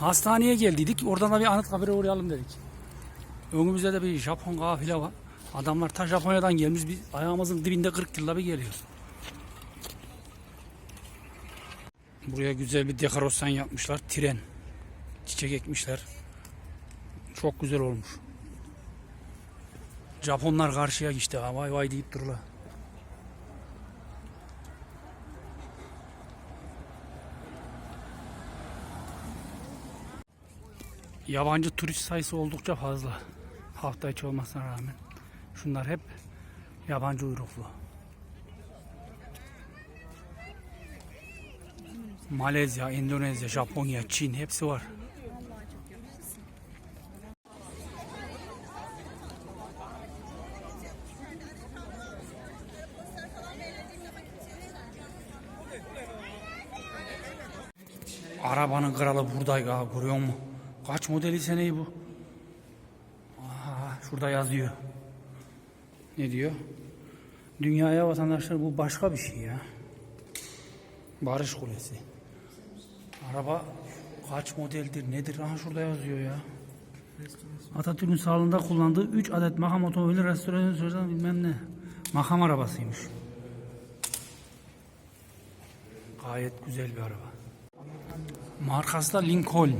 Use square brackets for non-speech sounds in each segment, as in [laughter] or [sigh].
Hastaneye geldiydik. Oradan da bir Anıtkabir'e uğrayalım dedik. Önümüzde de bir Japon kafile var. Adamlar ta Japonya'dan gelmiş. Biz ayağımızın dibinde 40 yılda bir geliyoruz. Buraya güzel bir dekorasyon yapmışlar. Tren. Çiçek ekmişler. Çok güzel olmuş. Japonlar karşıya geçti. Vay vay deyip dururlar. Yabancı turist sayısı oldukça fazla. Hafta içi olmasına rağmen. Şunlar hep yabancı uyruklu. Malezya, Endonezya, Japonya, Çin hepsi var. Arabanın kralı buradaydı ha görüyor musun? Kaç modeli seneyi bu? Aha, şurada yazıyor. Ne diyor? Dünyaya vatandaşlar bu başka bir şey ya. Barış Kulesi. Araba kaç modeldir nedir? Aha şurada yazıyor ya. Atatürk'ün sağlığında kullandığı 3 adet makam otomobili restorasyon sözden bilmem ne. Makam arabasıymış. Gayet güzel bir araba. Markası da Lincoln.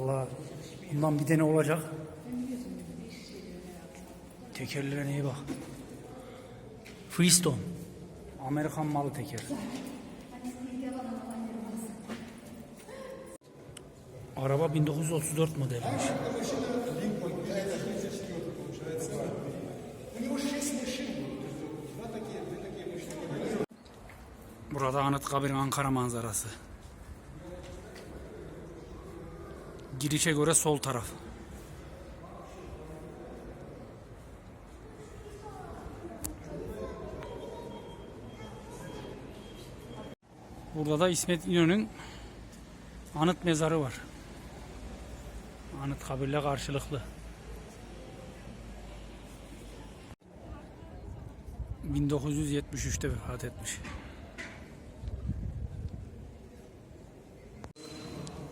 Vallahi bundan bir tane olacak. Tekerlerine iyi bak. Freestone. Amerikan malı teker. Araba 1934 modelmiş. Burada Anıtkabir'in Ankara manzarası. Girişe göre sol taraf. Burada da İsmet İnönü'nün anıt mezarı var. Anıt kabirle karşılıklı. 1973'te vefat etmiş.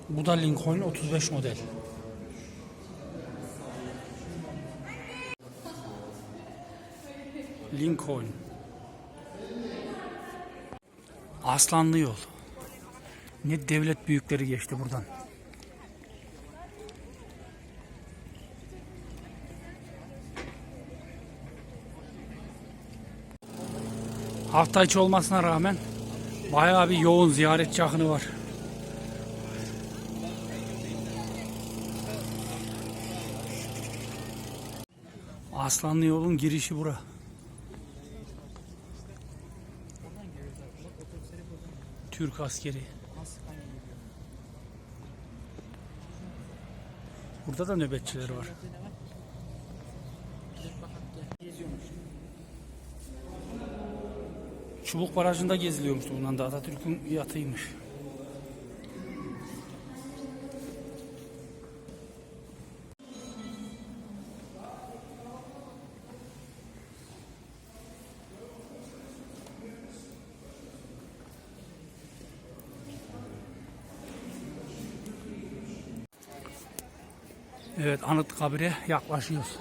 Bu da Lincoln 35 model. Lincoln. Aslanlı yol. Ne devlet büyükleri geçti buradan. Hafta içi olmasına rağmen bayağı bir yoğun ziyaretçi akını var. Aslanlı yolun girişi bura. Türk askeri. Burada da nöbetçiler var. Çubuk Barajı'nda geziliyormuştu bundan da Atatürk'ün yatıymış. Evet Anıtkabir'e yaklaşıyoruz.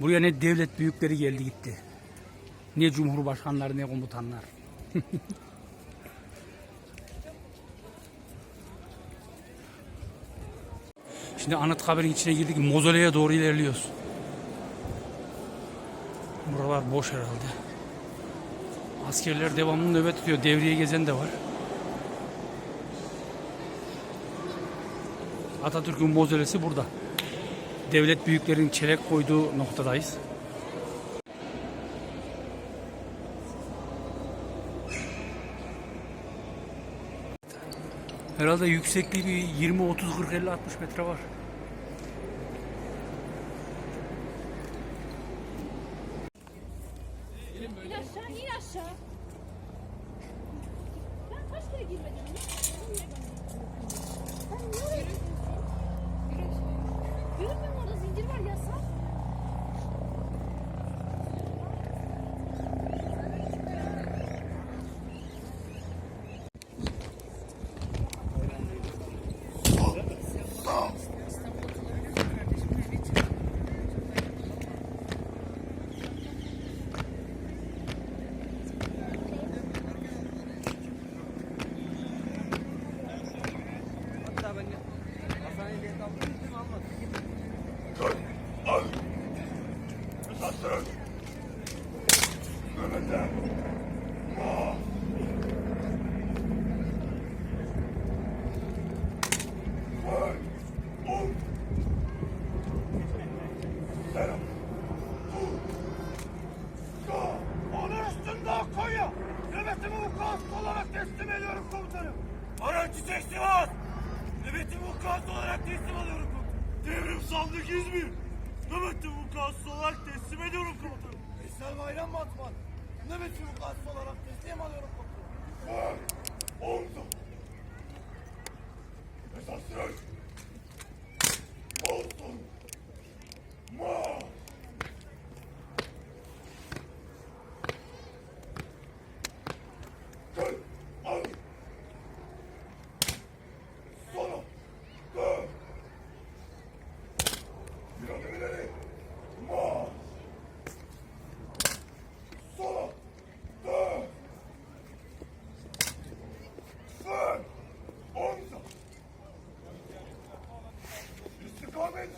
Buraya ne devlet büyükleri geldi gitti. Ne cumhurbaşkanları ne komutanlar. [laughs] Şimdi Anıtkabir'in içine girdik. Mozoleye doğru ilerliyoruz. Buralar boş herhalde. Askerler devamlı nöbet tutuyor. Devriye gezen de var. Atatürk'ün mozolesi burada. Devlet büyüklerin çelek koyduğu noktadayız. Herhalde yüksekliği bir 20, 30, 40, 50, 60 metre var.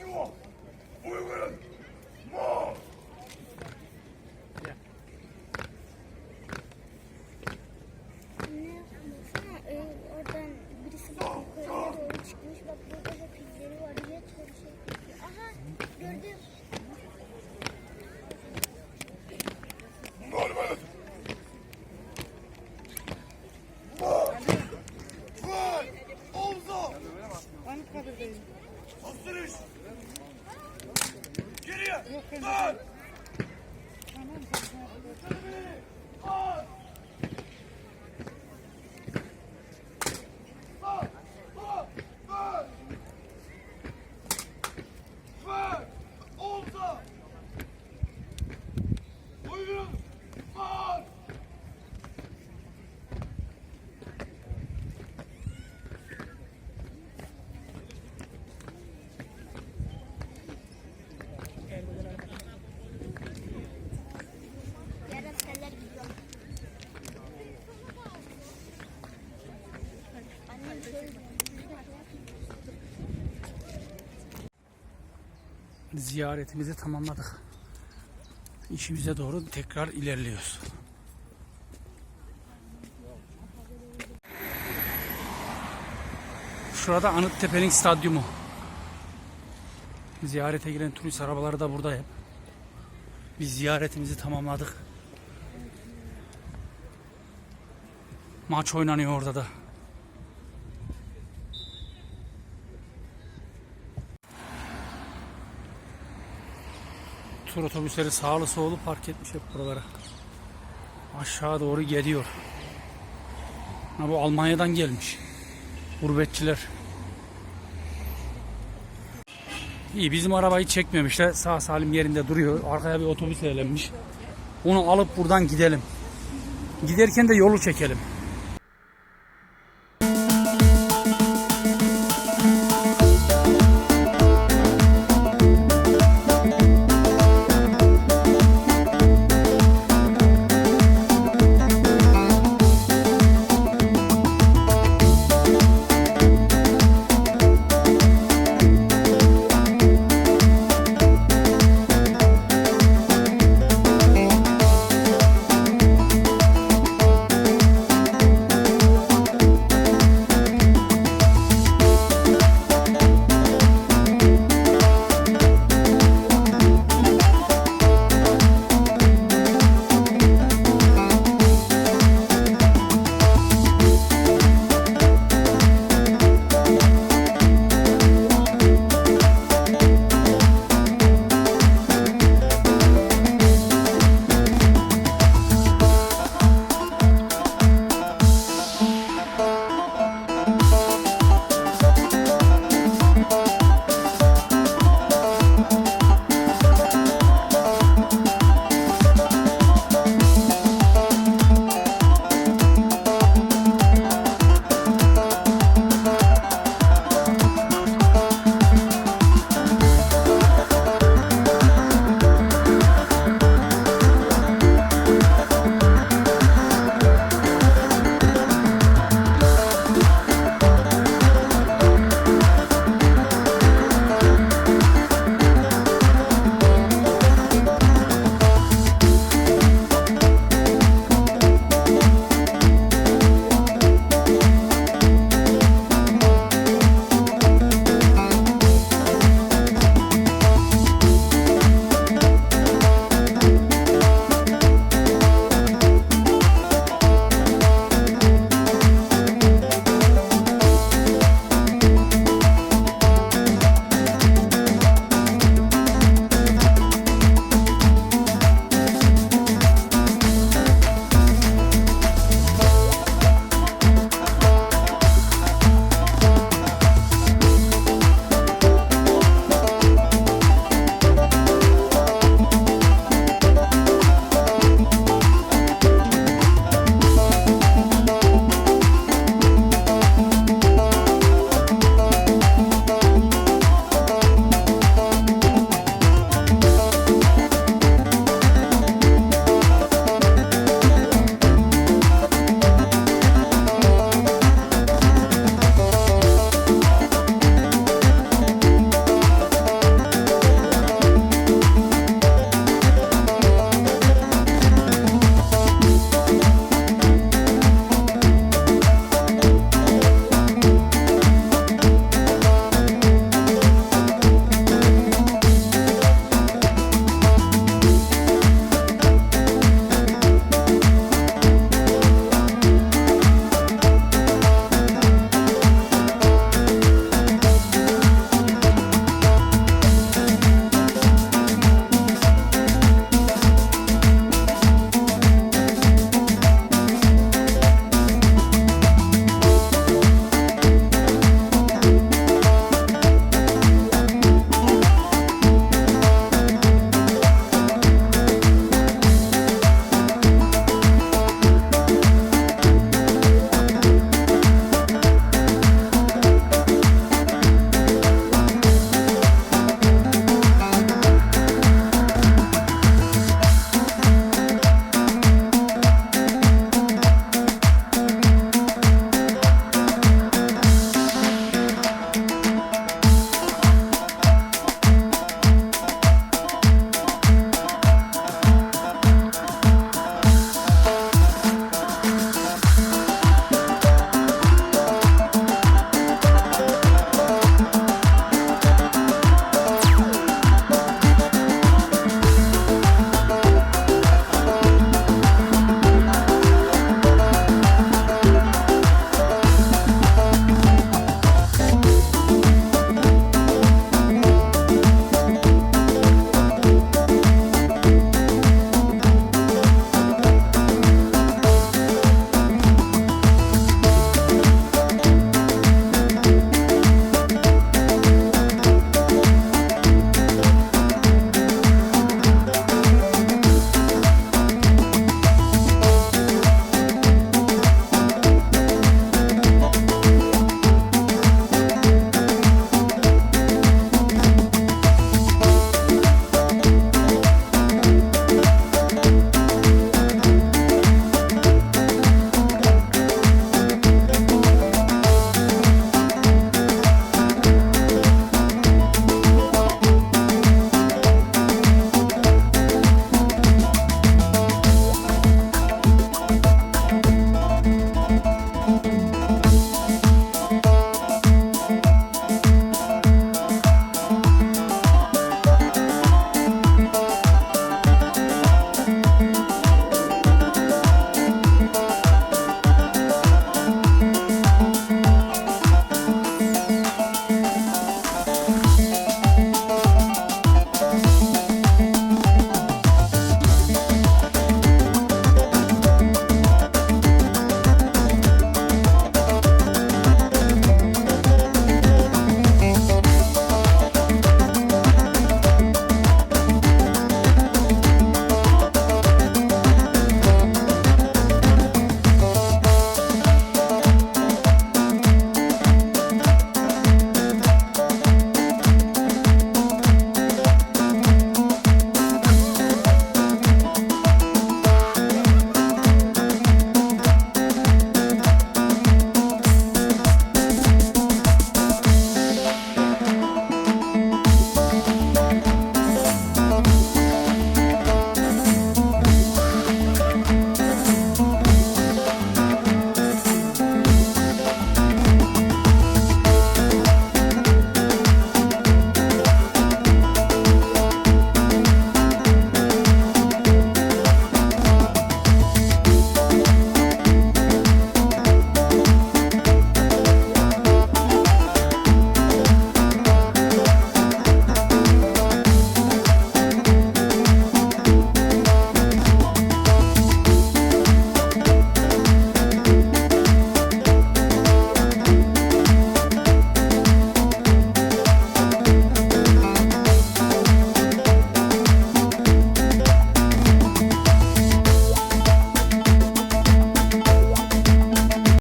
you off! We will! Geriye. Ziyaretimizi tamamladık. İşimize doğru tekrar ilerliyoruz. Şurada Anıttepe'nin stadyumu. Ziyarete giren turist arabaları da burada hep. Biz ziyaretimizi tamamladık. Maç oynanıyor orada da. Tur otobüsleri sağlı sollu park etmiş hep buralara. Aşağı doğru geliyor. Ha, bu Almanya'dan gelmiş. Gurbetçiler. İyi bizim arabayı çekmemişler. Sağ salim yerinde duruyor. Arkaya bir otobüs eğlenmiş. Onu alıp buradan gidelim. Giderken de yolu çekelim.